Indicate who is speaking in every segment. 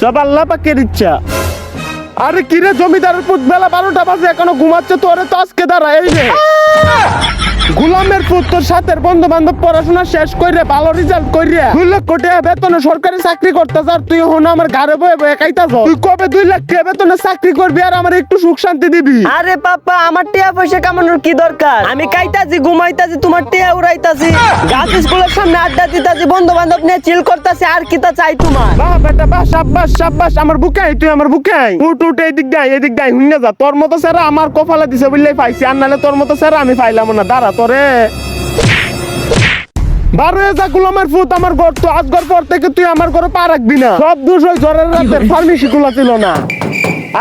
Speaker 1: সব আল্লাহ পাকের ইচ্ছা। আরে কিরে জমিদারের পুত বেলা বারোটা বাজে, এখনও ঘুমাচ্ছে তোরে তো আজকে দাঁড়া, এই রে গুলামের পুত তোর সাথে বন্ধু বান্ধব পড়াশোনা শেষ করে ভালো রেজাল্ট করে দুই লক্ষ টাকা বেতনে সরকারি চাকরি করতে আর তুই হন আমার ঘরে বয়ে বয়ে খাইতাছ। তুই কবে দুই লাখ টাকা বেতনে চাকরি করবি আর আমার একটু সুখ শান্তি দিবি?
Speaker 2: আরে পাপা আমার টিয়া পয়সা কামানোর কি দরকার? আমি খাইতাছি ঘুমাইতাছি তোমার টিয়া উড়াইতাছি। গাছ স্কুলের সামনে আড্ডা দিতাছি বন্ধু বান্ধব নিয়ে চিল করতাছি আর কি তা চাই তোমার?
Speaker 1: বাহ বেটা বাহ সাব্বাস সাব্বাস আমার বুকে আই তুই আমার বুকে আই উঠ উঠ এদিক গাই এদিক গাই হুইনা যা। তোর মতো স্যার আমার কপালে দিছে বুঝলেই পাইছি আর নাহলে তোর মতো স্যার আমি পাইলাম না। দাঁড়া তোরে বারো যা গুলামের আমার ঘর তো পর থেকে তুই আমার ঘরে পা রাখবি না। সব দোষ ওই জ্বরের রাতের ফার্মেসি খোলা ছিল না।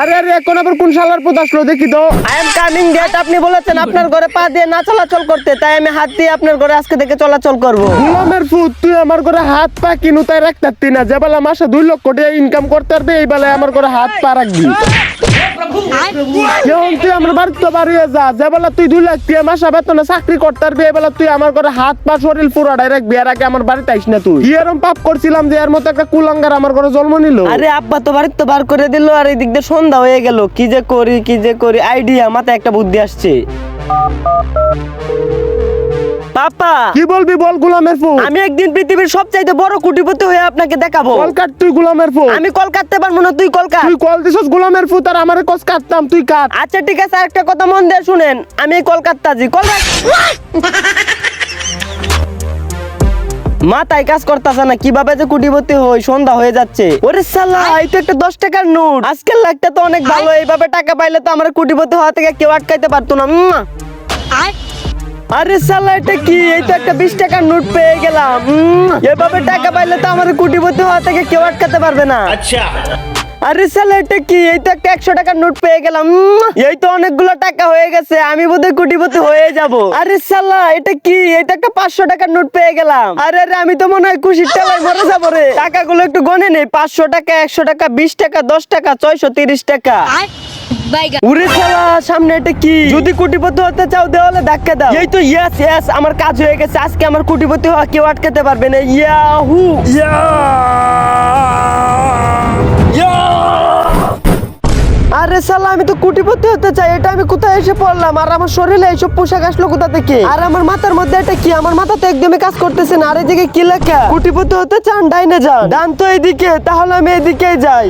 Speaker 1: আরে আরে এখন আবার কোন শালার পুত আসলো দেখি তো।
Speaker 2: আই এম কামিং গেট আপনি বলেছেন আপনার ঘরে পা দিয়ে না চলাচল করতে তাই আমি হাত দিয়ে আপনার ঘরে আজকে থেকে চলাচল করব।
Speaker 1: গুলামের ফুট তুই আমার ঘরে হাত পা কিনু তাই রাখতে না। যে বেলা মাসে দুই লক্ষ টাকা ইনকাম করতে পারবি এই বেলায় আমার ঘরে হাত পা রাখবি। বাড়ি যা যে বেলা তুই দুই লাখ টাকা মাসে বেতনে চাকরি করতে পারবি তুই আমার ঘরে হাত পা শরীর আগে আমার বাড়িতে আইস না তুই। এরম পাপ করছিলাম যে এর মতো একটা কুলাঙ্গার আমার ঘরে জন্ম নিল।
Speaker 2: আরে আব্বা তো বার করে দিল আর এই দিক দিয়ে সন্ধ্যা হয়ে গেল। কি যে করি কি যে করি আইডিয়া মাথায় একটা বুদ্ধি আসছে। পাপা
Speaker 1: কি বলবি বল গুলামের ফুট
Speaker 2: আমি একদিন পৃথিবীর সবচাইতে বড় কুটিপতি হয়ে আপনাকে দেখাবো।
Speaker 1: কল কাট তুই গুলামের ফুট
Speaker 2: আমি কল কাটতে পারব না তুই কল কাট
Speaker 1: তুই কল দিছস গুলামের ফুট আর আমার কস কাটতাম তুই কাট।
Speaker 2: আচ্ছা ঠিক আছে আরেকটা কথা মন দিয়ে শুনেন। আমি কল। মাথায় কাজ করতেছে না কীভাবে যে কুটিপতি হই সন্ধ্যা হয়ে যাচ্ছে। ওরে সালা এই তো একটা দশ টাকার নোট। আজকের লাখটা তো অনেক ভালো এইভাবে টাকা পাইলে তো আমার কুটিপতি হওয়া থেকে কেউ আটকাইতে পারতো না। আরে সালা এটা কি? এই তো একটা বিশ টাকার নোট পেয়ে গেলাম। এভাবে টাকা পাইলে তো আমার কুটিপতি হওয়া থেকে কেউ আটকাতে পারবে না। আচ্ছা। আরে সালা এটা কি? এই তো একটা একশো টাকার নোট পেয়ে গেলাম। এই তো অনেকগুলো টাকা হয়ে গেছে আমি বোধহয় কোটিপতি হয়ে যাব। আরে সালা এটা কি? এই তো একটা পাঁচশো টাকার নোট পেয়ে গেলাম। আরে আরে আমি তো মনে হয় খুশির টাকায় মরে যাব রে। টাকাগুলো একটু গনে নেই পাঁচশো টাকা একশো টাকা বিশ টাকা দশ টাকা ছয়শো তিরিশ টাকা। উরে সামনে এটা কি? যদি কোটিপতি হতে চাও দেওয়ালে ধাক্কা দাও। এই তো ইয়েস ইয়েস আমার কাজ হয়ে গেছে। আজকে আমার কোটিপতি হওয়া কেউ আটকাতে পারবে না। ইয়াহু। আরে সালা আমি তো কোটিপতি হতে চাই। এটা আমি কোথায় এসে পড়লাম? আর আমার শরীরে এইসব পোশাক আসলো কোথা থেকে? আর আমার মাথার মধ্যে এটা কি? আমার মাথা তো একদমই কাজ করতেছে না। আর এদিকে কি লেখা? কোটিপতি হতে চান ডাইনে যান। ডান তো এদিকে তাহলে আমি এদিকেই যাই।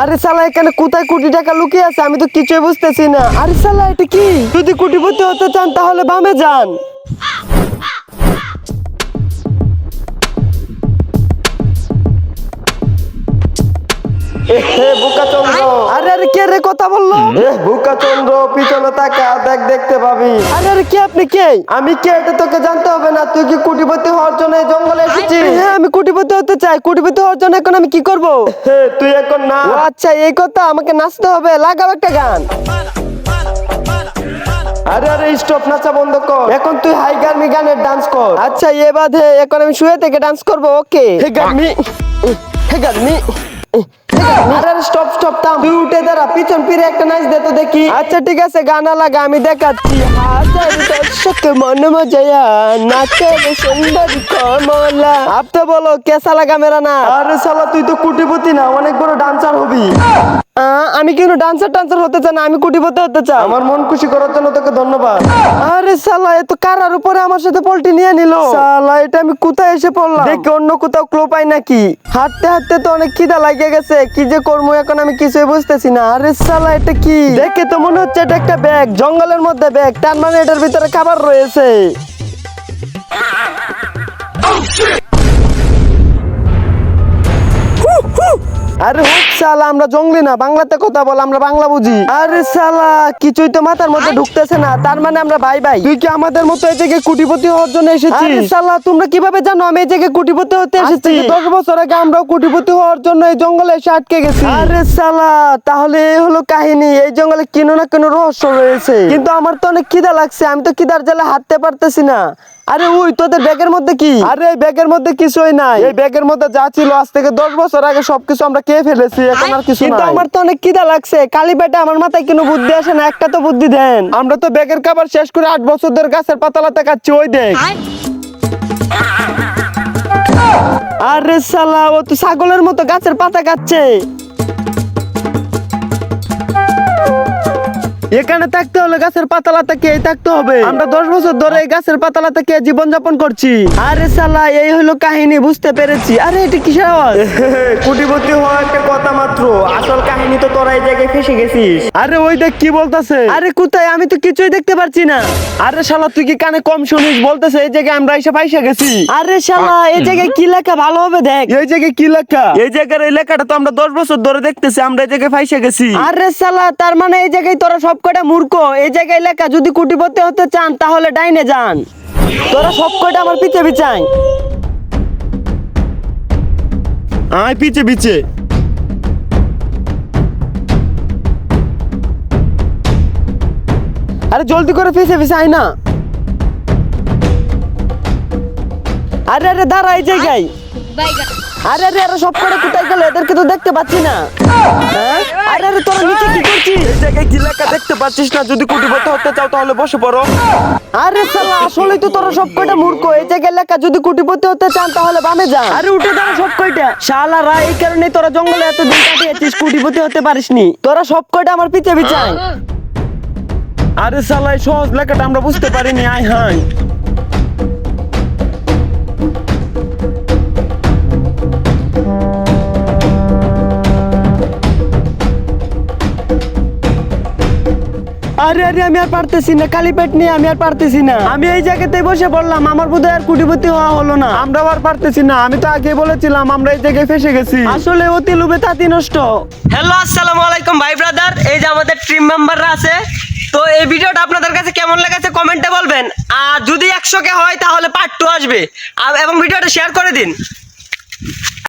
Speaker 2: আরে সালা এখানে কোথায় কোটি টাকা লুকিয়ে আছে? আমি তো কিছুই বুঝতেছি না। আরে সালা এটা কি? যদি কোটিপতি হতে চান তাহলে বামে যান। আরে আরে কে রে কথা বলল? বুকা চন্দ্র পিছনে তাকা দেখ দেখতে পাবি। আরে আরে কে আপনি কে? আমি কে? এটা তোকে জানতে হবে না। তুই কি কোটিপতি হওয়ার জন্য এই জঙ্গলে এসেছিস? হ্যাঁ আমি কোটিপতি হতে চাই। কোটিপতি হওয়ার জন্য এখন আমি কি করব? তুই এখন না। আচ্ছা এই কথা আমাকে নাচতে হবে। লাগাও একটা গান। আরে আরে স্টপ নাচা বন্ধ কর। এখন তুই হাই গার্মি গানের ডান্স কর। আচ্ছা এ বাদে এখন আমি শুয়ে থেকে ডান্স করব ওকে। হে গার্মি হে গার্মি আরে স্টপ স্টপ থাম। তুই উঠে দাঁড়া পিছন ফিরে একটা নাচ দে তো দেখি। আচ্ছা ঠিক আছে গানা লাগা আমি দেখাচ্ছি। হাজার দর্শক মন মজায়া নাচে সুন্দর কমলা। আপ তো বলো কেসা লাগা মেরা না? আরে শালা তুই তো কুটিপতি না অনেক বড় ডান্সার হবি। আমি কিন্তু ডান্সার ডান্সার হতে চাই না আমি কোটিপতি হতে চাই। আমার মন খুশি করার জন্য তোকে ধন্যবাদ। আরে শালা এ তো কারার উপরে আমার সাথে পোল্টি নিয়ে নিল। শালা এটা আমি কোথায় এসে পড়লাম? দেখি অন্য কোথাও ক্লো পাই নাকি। হাঁটতে হাঁটতে তো অনেক খিদা লাগে গেছে কি যে করব এখন আমি কিছুই বুঝতেছি না। আরে শালা এটা কি? দেখে তো মনে হচ্ছে এটা একটা ব্যাগ জঙ্গলের মধ্যে ব্যাগ তার মানে এটার ভিতরে খাবার রয়েছে। আরে হোক আমরা জঙ্গলি না বাংলাতে কথা বল আমরা বাংলা বুঝি। আরে সালা কিছুই তো মাথার মধ্যে ঢুকতেছে না তার মানে আমরা ভাই ভাই। তুই কি আমাদের মতো এই কোটিপতি হওয়ার জন্য এসেছিস? আরে সালা তোমরা কীভাবে জানো আমি এই জায়গায় কোটিপতি হতে এসেছি? দশ বছর আগে আমরাও কোটিপতি হওয়ার জন্য এই জঙ্গলে এসে আটকে গেছি। আরে সালা তাহলে এই হলো কাহিনী এই জঙ্গলে কেন না কেন রহস্য রয়েছে। কিন্তু আমার তো অনেক খিদা লাগছে আমি তো খিদার জ্বালা হাঁটতে পারতেছি না। আরে ওই তোদের ব্যাগের মধ্যে কি?
Speaker 1: আরে এই ব্যাগের মধ্যে কিছুই নাই। এই ব্যাগের মধ্যে যা ছিল আজ থেকে দশ বছর আগে সবকিছু আমরা খেয়ে ফেলেছি এখন আর কিছু
Speaker 2: কিন্তু আমার তো অনেক কিদা লাগছে। কালি পেটে আমার মাথায় কোনো বুদ্ধি আসে না একটা তো বুদ্ধি দেন।
Speaker 1: আমরা তো ব্যাগের খাবার শেষ করে আট বছর ধরে গাছের পাতালাতে খাচ্ছি ওই দেখ।
Speaker 2: আরে সালা ও তো ছাগলের মতো গাছের পাতা খাচ্ছে।
Speaker 1: এখানে থাকতে হলে গাছের পাতালাতে কে থাকতে হবে? আমরা দশ বছর ধরে এই গাছের পাতালাতে কে জীবন যাপন করছি।
Speaker 2: আরে সালা এই হলো কাহিনী বুঝতে পেরেছি। আরে এটা কিসের আওয়াজ?
Speaker 1: কুটিপতি হওয়া একটা কথা মাত্র।
Speaker 2: আসল কাহিনী তো তোরা এই জায়গায় ফেসে গেছিস।
Speaker 1: আরে ওই দেখ কি বলতাছে।
Speaker 2: আরে কোথায়? আমি তো কিছুই দেখতে পারছি না।
Speaker 1: আরে শালা তুই কি কানে কম শুনিস? বলতেছে এই জায়গায় আমরা এসে পাইসা গেছি।
Speaker 2: আরে শালা এই জায়গায় কি লেখা? ভালো হবে দেখ।
Speaker 1: এই জায়গায় কি লেখা? এই জায়গার এই লেখাটা তো আমরা দশ বছর ধরে দেখতেছি আমরা এই জায়গায় পাইসা গেছি।
Speaker 2: আরে সালা তার মানে এই জায়গায় তোরা সব কটা মূর্খ এই জায়গায় এলাকা যদি কুটিপতি হতে চান তাহলে ডাইনে যান। তোরা সব কটা আমার পিছে পিছাই।
Speaker 1: আয় পিছে পিছে।
Speaker 2: আরে জলদি করে পিছে পিছে আয় না। আরে আরে দাঁড়া এই জায়গায়। আরে আরে আরে সব করে কোথায় গেল এদেরকে তো দেখতে পাচ্ছি না। হ্যাঁ? আরে আরে তোরা নিচে কি করছিস?
Speaker 1: লেখা পাচ্ছিস না যদি কুটিপতি হতে চাও তাহলে বসে পড়ো।
Speaker 2: আরে সালা আসলেই তো তোরা সব কয়টা মূর্খ। এই জায়গায় লেখা যদি কোটিপতি হতে চান তাহলে বামে যান আরে উঠে দাঁড়া সব কয়টা। শালারা এই কারণে তোরা জঙ্গলে এত দিন কাটিয়েছিস কোটিপতি হতে পারিসনি। তোরা সব কয়টা আমার পিছে পিছাই
Speaker 1: আরে শালা সহজ লেখাটা আমরা বুঝতে পারিনি আয় হাই
Speaker 2: আরে আরে, আমি আর পারতেছি না। কালি পেট নিয়ে আমি আর পারতেছি না। আমি এই জায়গাতে বসে বললাম আমার বোধহয় আর কুটিপতি হওয়া হলো না।
Speaker 1: আমরা আর পারতেছি না। আমি তো আগে বলেছিলাম, আমরা এই জায়গায় ফেসে গেছি।
Speaker 2: আসলে অতি লোভে তাঁতি নষ্ট। হ্যালো আসসালামু আলাইকুম ভাই ব্রাদার এই যে আমাদের টিম মেম্বাররা আছে। তো এই ভিডিওটা আপনাদের কাছে কেমন লেগেছে কমেন্টে বলবেন। আর যদি একশো কে হয়, তাহলে পার্ট টু আসবে। এবং ভিডিওটা শেয়ার করে দিন।